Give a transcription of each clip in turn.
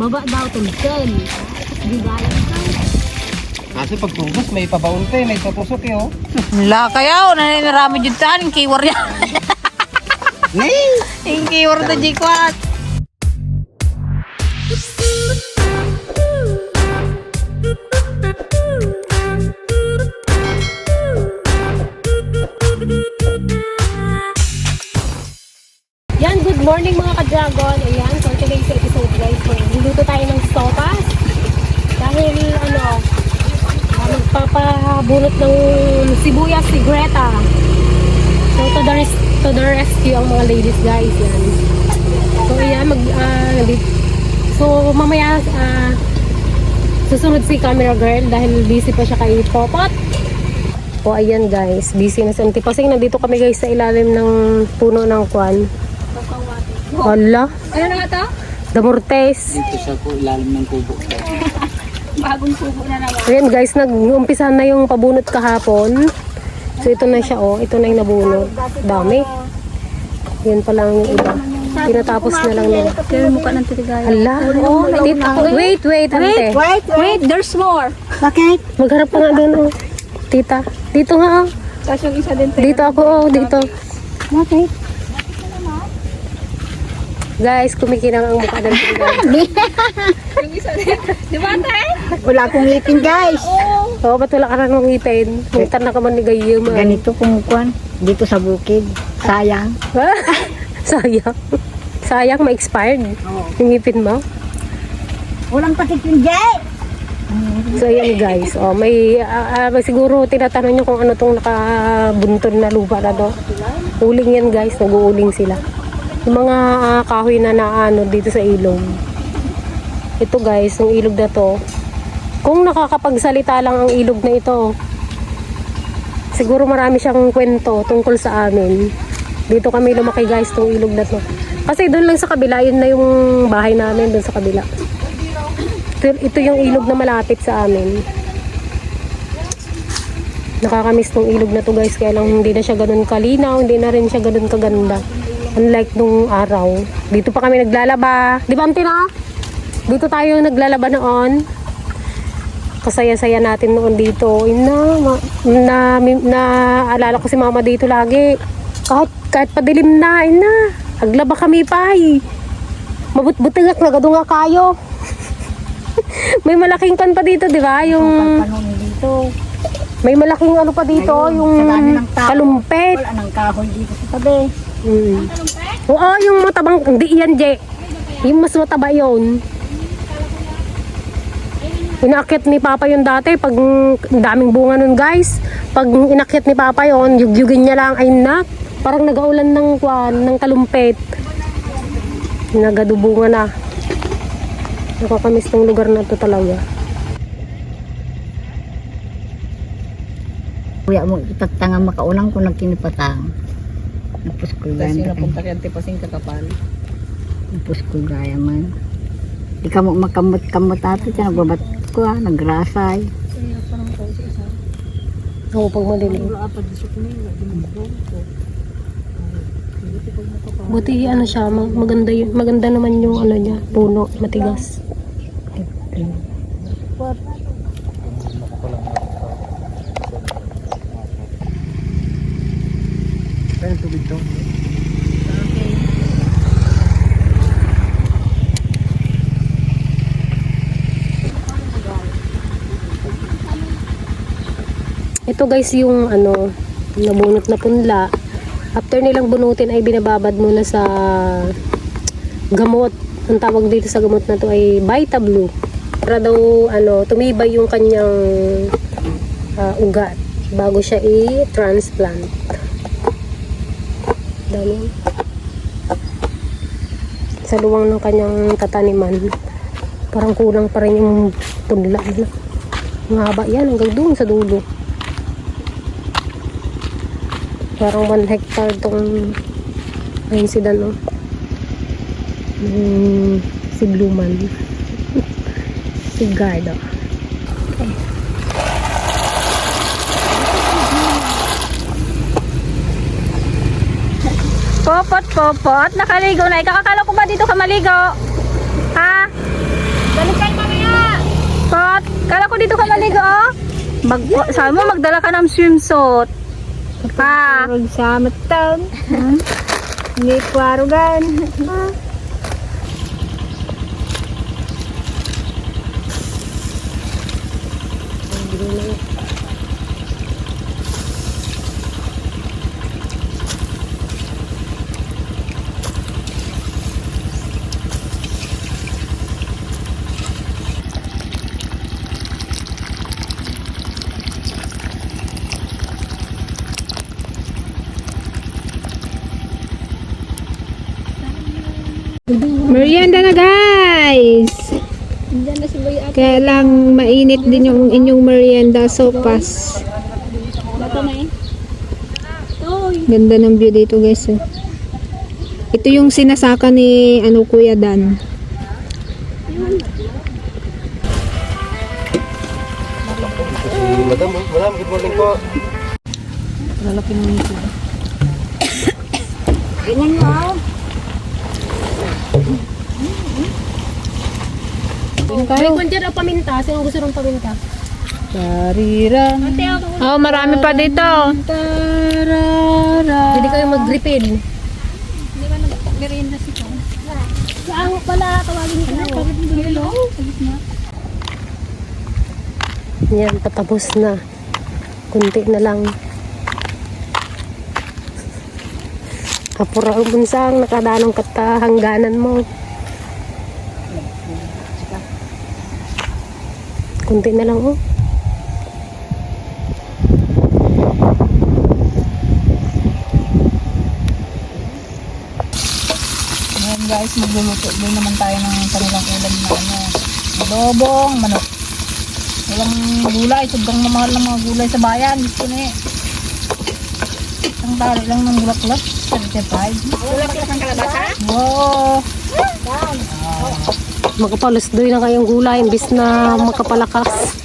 Baba daw, tulken. Bigayan ka. Kasi pag tubos, may pabaon pa eh, may patusok eh, oh. La kaya o naninarami jud tan keyword yan. Yung keyword na jikwat. Sibuyas si Greta. So to the, res- to the rescue ang mga ladies guys. Yan. So ayan, mag, nandit- so mamaya ah, susunod si camera girl dahil busy pa siya kay Popot. O ayan guys, busy na si Auntie Pasing. Nandito kami guys sa ilalim ng puno ng kwan. Hala, Ano na nga to? Damortes. Dito sa ko, ilalim ng kubo. Bagong kubo na naman. Ayan guys, nag-umpisa na yung pabunot kahapon. So ito na siya oh, ito na yung nabunot. Dami. Yan pa lang yung iba. Tinatapos na lang nila. Kaya mukha ng titigaya. Hala, oh, tit- wait, wait, ante. Wait, wait, there's more. Magharap ka nga doon oh. Tita, dito nga oh. Tapos yung isa din. Dito ako oh, dito. Okay. Guys, kumikinang ang mukha ng tigay. Yung isa din. Di ba, tay? Wala akong ngipin guys. Oo, oh, ba't wala ka na nung ngipin? Muntan na ka man ni Gayum. ah. Ganito kumukuan. Dito sa bukid. Sayang. Sayang. Sayang, ma-expired. Yung ngipin mo. Walang patik yung jay. So, ayan guys. Oh, may, ah, ah, siguro tinatanong nyo kung ano tong nakabuntod na lupa na to. Uling yan guys. Nag-uuling sila. Yung mga ah, kahoy na naano dito sa ilog. Ito guys, yung ilog na to. Kung nakakapagsalita lang ang ilog na ito, siguro marami siyang kwento tungkol sa amin. Dito kami lumaki guys, tong ilog na to. Kasi doon lang sa kabila, yun na yung bahay namin doon sa kabila. Ito, yung ilog na malapit sa amin. Nakakamiss tong ilog na to guys, kaya lang hindi na siya ganun kalinaw, hindi na rin siya ganun kaganda. Unlike nung araw. Dito pa kami naglalaba. Di ba, Antina? Dito tayo naglalaba noon. Kasaya-saya natin noon dito. Ina, ma, na, na, alala ko si mama dito lagi. Kahit, kahit padilim na, ina. Aglaba kami pa eh. Mabut-butagak na nga kayo. May malaking kan pa dito, di ba? Yung dito. may malaking ano pa dito, Ayun, yung kalumpet. Wala nang kahoy dito sa tabi. Mm. Oo, yung matabang, hindi yan, Je. Yung mas mataba yun. Inakit ni Papa yun dati, pag daming bunga nun guys. Pag inakit ni Papa yun, yugyugin niya lang, ay nak, parang nagaulan ng kwan, ng kalumpet. Nagadubunga na. Nakakamiss tong lugar na to talaga. Kuya mo ipagtanga makaulang ko nagkinipatang. Napus ko gaya Kasi napunta kay Antipasing kakapal. Napus ko gaya man. Di ka mo makamot-kamot ato siya. Nagbabat ko ah. Nagrasay. Oo, pag madilim. Buti ano siya, mag- maganda yun, maganda naman yung ano niya, puno, matigas. Kaya tubig to. Ito guys yung ano, nabunot na punla. After nilang bunutin ay binababad muna sa gamot. Ang tawag dito sa gamot na to ay Vita Blue. Para daw ano, tumibay yung kanyang ah, ugat bago siya i-transplant. Dami. Sa luwang ng kanyang tataniman, parang kulang pa rin yung punla. Ang haba yan hanggang doon sa dulo. Parang 1 hectare tong ayun si Dan oh. Yung si Bluman. si Garda. Popot, popot. Nakaligo na. Ikaw, akala ko ba dito ka maligo? Ha? Balik kayo mamaya! Pat, kala ko dito ka maligo, oh. Mag, sabi mo, magdala ka ng swimsuit. Ha? Purog sa matang. Hindi kwarugan. Merienda na guys! Kaya lang mainit din yung inyong merienda sopas. eh. Ganda ng view dito guys. oh. Ito yung sinasaka ni ano Kuya Dan. Madam, oh. madam, good morning po. Ganyan mo. ah. May kung dyan ang paminta. Sino gusto ng paminta? Oh, marami pa dito. Hindi kayo mag-refill. Merienda si Tom. Saan pala tawagin ko? Hello? Yan, patapos na. Kunti na lang. Kapura bunsang nakadanong kata hangganan mo. Kunti na lang oh. Ngayon guys, magluluto din naman tayo ng kanilang ulam na ano. Adobong, manok. Walang gulay, sobrang mamahal ng mga gulay sa bayan. Gusto na eh. Ang tali lang ng bulaklak. 75. Bulaklak ng kalabasa? Oo. Makapalusdoy na kayong gulay imbis na makapalakas.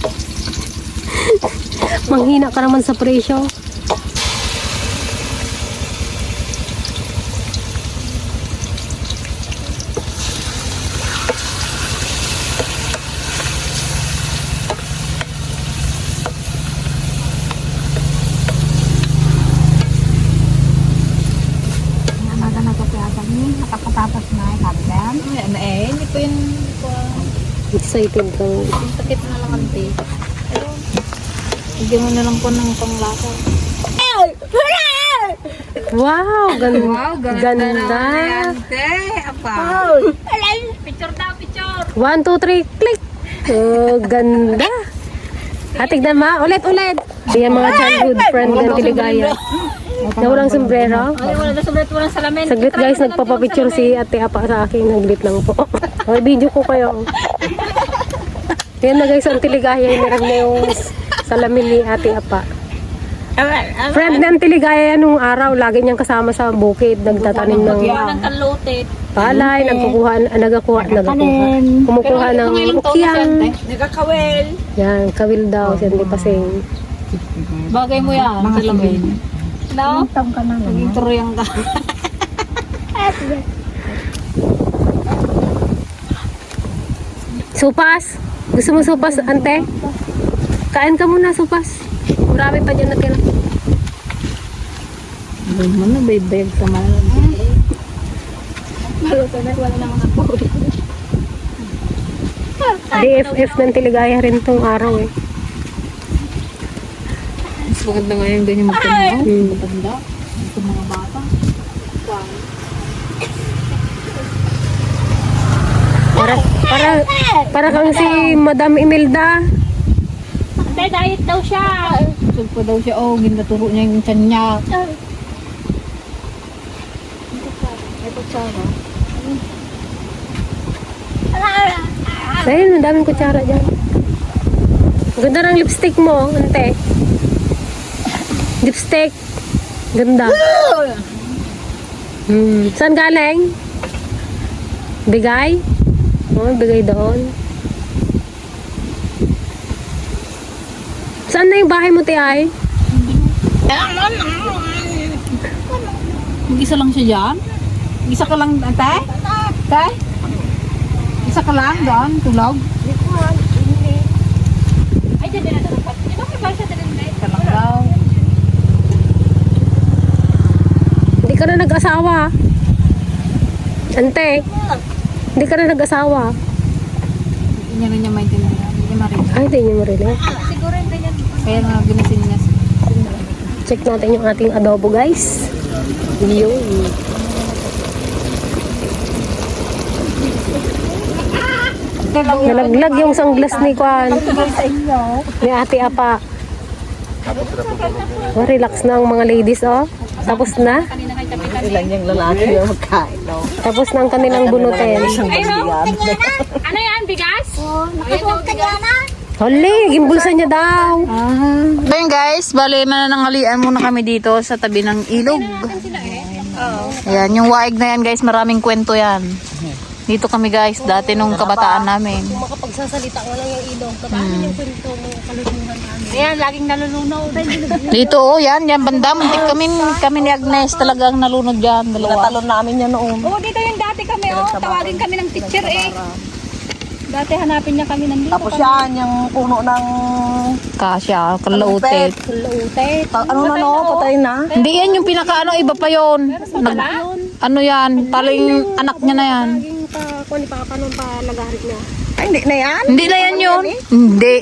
Manghina ka naman sa presyo. Namaga na ito kaya kami. Nakapatapos na. Sabi ka yan. Ay, ano eh, hindi ko yung Excited kang sakit na lang ante. Pero, bigyan mo na lang po ng panglasa. Wow, ganda. ganda. Ante, apa? Picture daw, picture. One, two, three, click. Oh, ganda. Ah, tignan ma. Ulit, ulit. Yan mga childhood friend ng Tiligaya. Na walang sombrero. Ay, wala na sulit, walang salamin. Saglit guys, nagpapapicture si ate apa sa akin. Naglit lang po. Okay, video ko kayo. Yan na guys, ang Tiligaya. Meron na yung salamin ni ate apa. Friend ng Tiligaya yan nung araw. Lagi niyang kasama sa bukid. Nagtatanim ng Ng kalutit. palay. Nagkukuha, nagakuha, nagakuha. Kumukuha ng ukyang. Nagkakawel. Yan, kawil daw. Siya hindi pasing. Bagay mo yan, salamin. No? Tawag ka na. Naging turuyang ka. Supas! Gusto mo supas, ante? Kain ka muna, supas. Marami pa dyan natira. Doon mo na, baybayag ka man. Maluto na, wala na mga puri. DFF ng Tiligaya rin tong araw eh. Mas maganda nga yung ganyan magtanong. Hmm. Maganda. Ito mga bata. Para, para, para kang si Madam Imelda. Ate, diet daw siya. Pa daw siya. Oh, ginaturo niya yung tiyan niya. Ayun, ang daming kutsara dyan. Ganda ng lipstick mo, ante. Lipstick. Ganda. Hmm. Saan galing? Bigay? Oh, bigay doon. Saan na yung bahay mo, Tiay? Mag-isa lang siya dyan? Mag-isa ka lang, ate? Ate? Isa ka lang doon, tulog. Ay, dyan na dapat. Di ba may basa din Isa lang daw. Hindi ka na nag-asawa. Ante, hindi ka na nag-asawa. Hindi niya rin niya maintindihan. Hindi niya marinig. Ay, hindi niyo marinig. Kaya nga ginasin niya. Check natin yung ating adobo, guys. Yun. Nalaglag yung sunglass ni Kwan. Ni Ate Apa. Oh, relax na ang mga ladies, oh. Tapos na. Ilan yung lalaki na magkain. No? Tapos ang kanilang bunutin. Ano yan, bigas? Hali, gimbulsa niya daw. Ayun guys, bali mananangalian muna kami dito sa tabi ng ilog. Ayan, yung waig na yan guys, maraming kwento yan. Dito kami guys, dati nung kabataan namin. Kung makapagsasalita ko lang yung ilong, kapag yung kwento mo, kaluluhan namin. Ayan, laging nalulunaw. Dito oh, yan, yan banda, muntik kami, kami ni Agnes talagang nalunod dyan, dalawa. namin yan noon. Oo, dito yung dati kami, oh. Tawagin kami ng teacher, eh. Dati hanapin niya kami nandito. Tapos yan, yung puno ng... Kasya, kalautit. Lautet. ano na no, patay na. Hindi yan yung pinaka ano, iba pa yon. Nag, ano yan, paling anak niya na yan. Laging pa, kung ni Papa nung palagarit niya. Ay, hindi na yan. Hindi na yan yun. Hindi.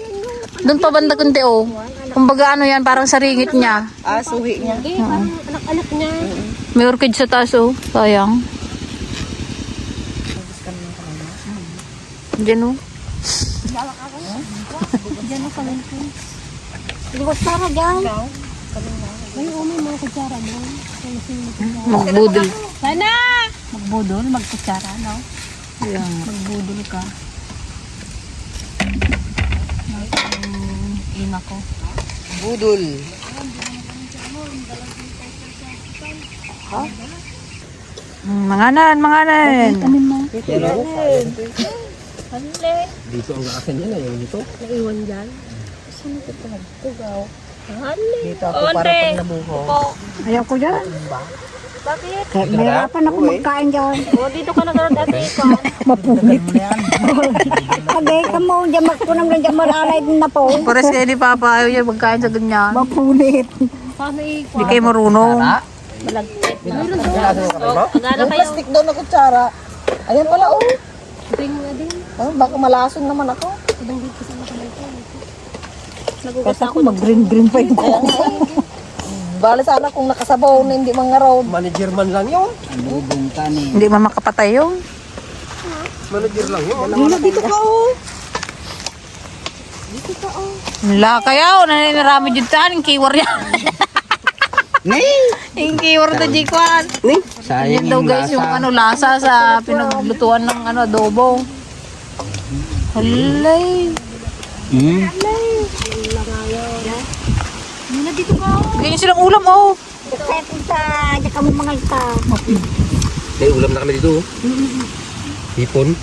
Doon pa banda kundi oh. Kumbaga ano yan, parang saringit niya. Ah, suhi niya. Eh, parang anak-anak niya. May orchid sa taas oh. Sayang. Diyan oh. May umi mga kutsara mo. Magbudol. Sana! Magbudol, magkutsara, no? Ayan. Magbudol ka. Ina ko. Budol. Mm, Manganan, manganan. Dito ang akin yan, yung dito. Naiwan dyan. Saan ito ito? Tugaw. Dito ako para pag nabuho. Ayaw ko dyan. Bakit? Kaya mahirapan ako magkain dyan. O, dito ka nagkaroon dati ko. Agay ka mo, dyan magpunam lang dyan malalay din na po. Pares kayo ni Papa, ayaw niya magkain sa ganyan. I- Hindi kayo marunong. Malagkit. Mayroon doon. Plastic daw na kutsara. Ayan pala, oh. Bring nga din. oh baka malason naman ako. Ibang dito sa mga kamay ko. Kasi ako mag-green-green pa yung kuko. Bala sana kung nakasabaw na hindi mga road. Manager man lang yun. Hindi man makapatay yun. Manager lang yun. Lula, dito ka, oh. Wala kaya, o naninarami dyan saan, yung keyword yan. yung keyword na Jikwan. Yan daw guys, yung ano, lasa sa pinaglutuan ng ano, adobo. Halay. Ganyan silang ulam, oh. Kaya punta, dyan ka mo mga ita. May ulam na kami dito. oh. Hipon.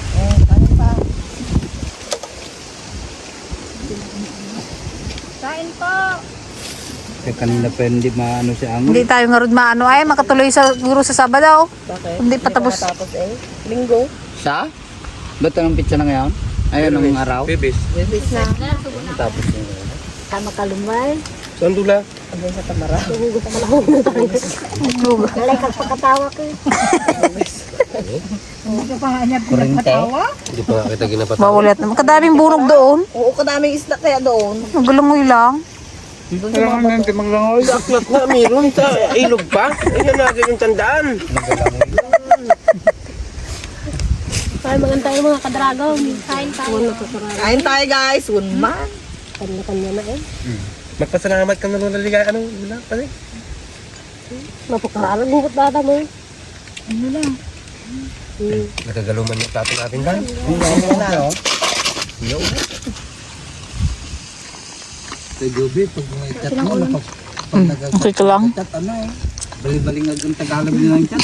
Kaya kanina pa hindi maano si Angon. Hindi tayo nga maano ay, makatuloy sa guro sa Sabado. Hindi pa tapos. Tapos eh, linggo. Sa? Ba't anong pizza na ngayon? Ayun, ang araw. Bibis. Tapos yun. Tama ka lumay. Saan dula? Hanggang sa tamara. Galay kang pagkatawa ko. eh. Hindi pa nga kita ginapatawa. Bawal naman. Kadaming bunog doon. Oo, kadaming isda kaya doon. Magalangoy lang. Kailangan nang timanglangoy. Aklat na, meron sa ilog pa. Ayun natin yung tandaan. Kaya maganda tayo mga kadragaw. Kain tayo. Kain tayo guys, one man. Kanya-kanya na eh. Magpasalamat ka na nung naliga. Ano? Wala pa rin. Napakaraan ng data mo. Nagagaluman yung plato natin ba? Sa Joby, pag may chat mo, napag, pag nag- Okay ka lang. chat ano eh. Bali-balingag ang Tagalog nila ng chat.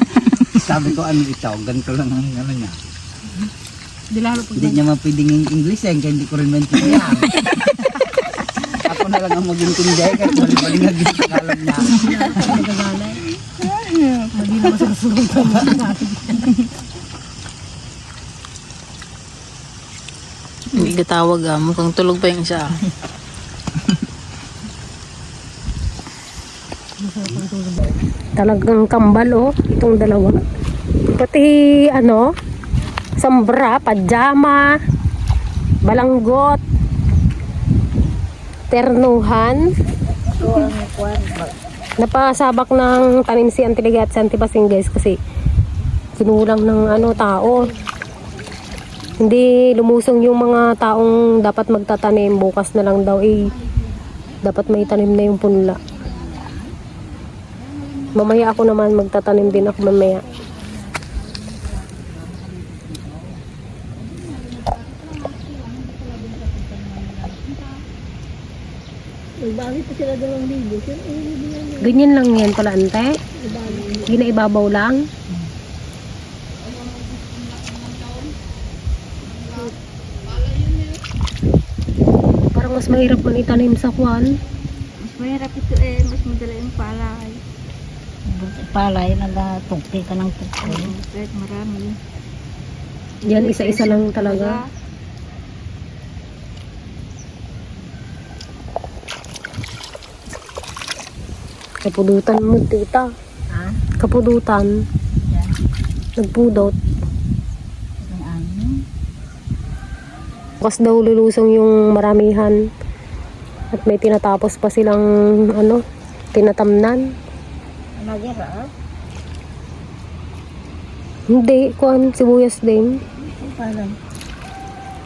Sabi ko, ano ito? Ganito lang ang ano niya. Hindi niya mapwedeng yung English eh, kaya hindi ko rin maintindihan. Na lang ang mag-intindi kahit bali-balingag yung Tagalog niya. Nagtatawag ah. Mukhang tulog pa yung isa. Talagang kambal oh, itong dalawa. Pati ano, sambra, pajama, balanggot, ternuhan. Napasabak ng tanim si Antiliga at si Antipasing guys kasi kinulang ng ano tao. Hindi lumusong yung mga taong dapat magtatanim bukas na lang daw eh dapat may tanim na yung punla. Mamaya ako naman magtatanim din ako mamaya. Ganyan lang yan pala, ante. Ginaibabaw lang. Parang mas mahirap man itanim sa kwan. Mas mahirap ito eh, mas madala yung palay. Palay, nagatugti ka ng tugti. Kahit marami. Yan, isa-isa lang talaga. Kapudutan mo, tita. Ha? Kapudutan. Yan. Nagpudot. Ano? Bukas daw lulusong yung maramihan. At may tinatapos pa silang, ano, tinatamnan. Ah? Hindi, kuan, sibuyas din. Parang.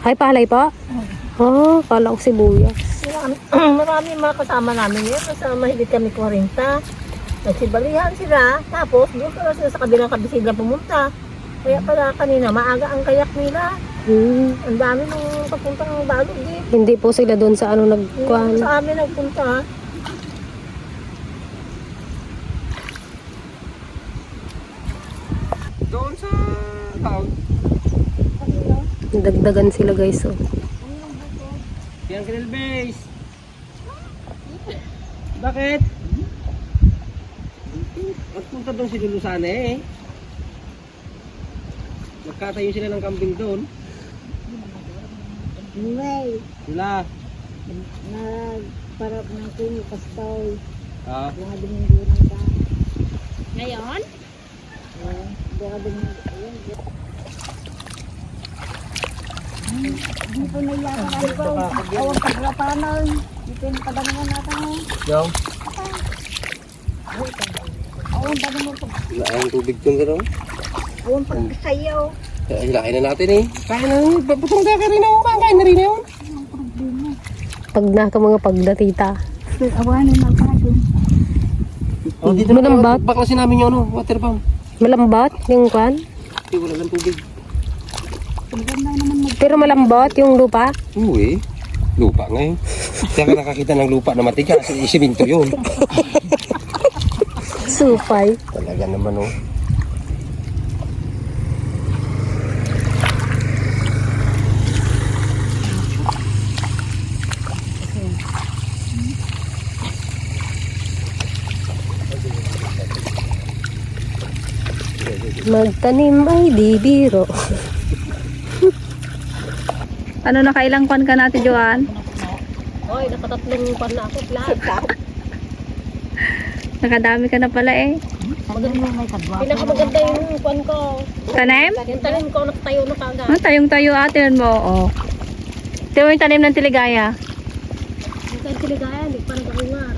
Ay, palay pa? Ah, kala ko sibuyas. Marami, marami mga kasama namin yun. Kasama hindi kami 40. Nagsibalihan sila. Tapos, doon pala sila sa kabilang kabisila pumunta. Kaya pala kanina, maaga ang kayak nila. Hmm. Ang dami nung papuntang balog eh. Hindi po sila doon sa ano nagkuan. Sa amin nagpunta. Doon sa town. Dagdagan sila guys. Oh. Yan, Kinel Base. Bakit? Magpunta doon si Lulusane eh. Nagkatayo sila ng kambing doon. May, Sila. nagparap ng kini kastaw. Ah, Mga duminggunan ka. Ngayon? Baka duminggunan. Hindi po naiyakan ko. Awang pagrapanan. Dito yung padangan natin. yung. Awang padangan po. Wala ang tubig doon gano'n. Awang pagsayaw. Kaya hilahin na natin eh. Kain na rin. Putong ka rin ako. Kain na rin yun. Pag na ka mga pagdatita. Awanin na pa doon. Oh, dito na Malambat. Baklasin namin yung ano, water pump. Malambat yung kwan. Hindi, wala lang tubig. Pero malambot yung lupa. Uy, lupa ngayon. Kaya ka nakakita ng lupa na matigas. Isiminto yun. Supay. Talaga naman oh. Magtanim ay di biro. Ano nakailang kwan ka natin, Joan? Oy, nakatatlong kwan na ako. Flat. Nakadami ka na pala eh. Pinakamaganda yung kwan ko. Tanim? Yung tanim ko, nakatayo na kagad. Ah, tayong-tayo atin mo. Oh. Ito yung tanim ng tiligaya. Yung kwan siligaya, hindi pa nag-ungar.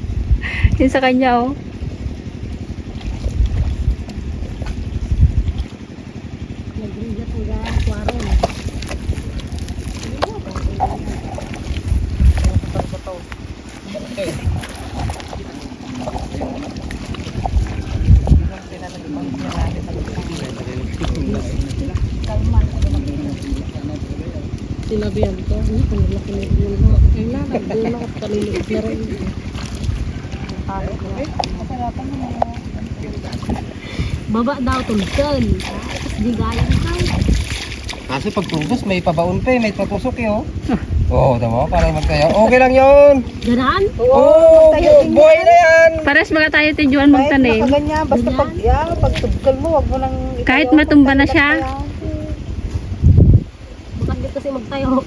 Yung sa kanya, oh. Sinabihan ko, ano kung laki na doon ako rin. Baba daw, tulkan. Tapos di gaya ka. Kasi pag tubos, may pabaon pa eh. May patusok eh oh. Oo, oh, tama. Para magkaya. Okay lang yun. Ganan? Oo, oh, buhay na yan. Pares mga tayo ti Joan magtanim. Ganyan, basta pag, yeah, pag tugkal mo, wag mo nang Kahit matumba na siya. Bukas saglit kasi magtayo.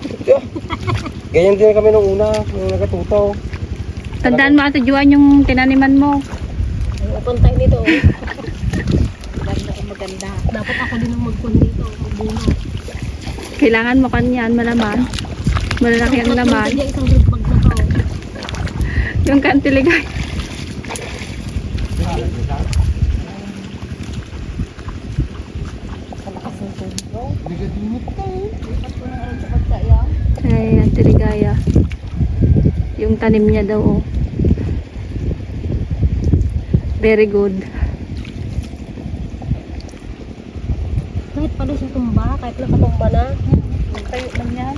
Ganyan din kami nung una, nung nagatuto. Tandaan mo ate Juan yung tinaniman mo. Ang upantay nito. oh. Maganda. Dapat ako din ang magpun dito. Magbuno. Kailangan mo kanyan, malaman. Malalaki ang laman. Yung kantiligay. Ay, antiligaya. Yung tanim niya daw, oh. Very good. Kahit pala siya tumba, kahit nakatumba na. Tayo lang yan.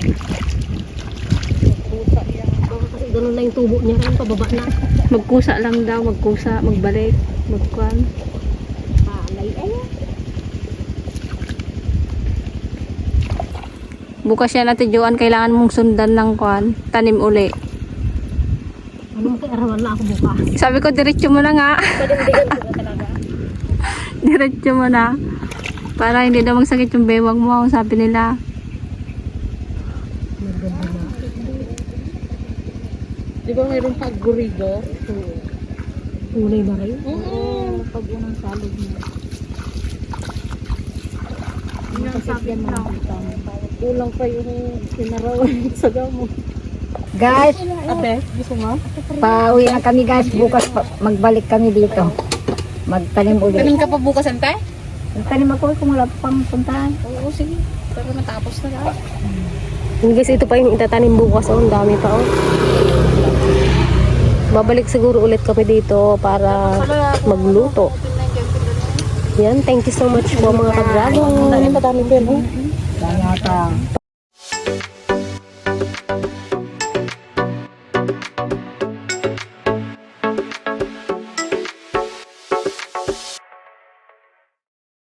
Baka kasi ganun na yung tubo niya rin, pababa na. Magkusa lang daw, magkusa, magbalik, magkuan. Palay, ay. Bukas yan natin Joan, kailangan mong sundan ng kuan, tanim uli. Ano makiarawan na ako bukas. Sabi ko, diretso mo na nga. Diretso mo na. Para hindi daw magsakit yung bewang mo, sabi nila. Di ba mayroong pag-gurigo? Kulay ba rin? Oo. Pag unang salog mo. Yung sabi lang. Kulang pa yung sinarawan sa damo. Guys, Ate, gusto mo? pauwi na kami guys. Bukas pa, magbalik kami dito. Magtanim ulit. Tanim ka pa bukas, ante? Magtanim ako kung wala pang puntahan. Oo, sige. Pero natapos na lang. Yung guys, ito pa yung itatanim bukas. Oh, ang dami pa oh. Babalik siguro ulit kami dito para magluto. Yan, thank you so much po mga kadragon. Madami pa. Kaya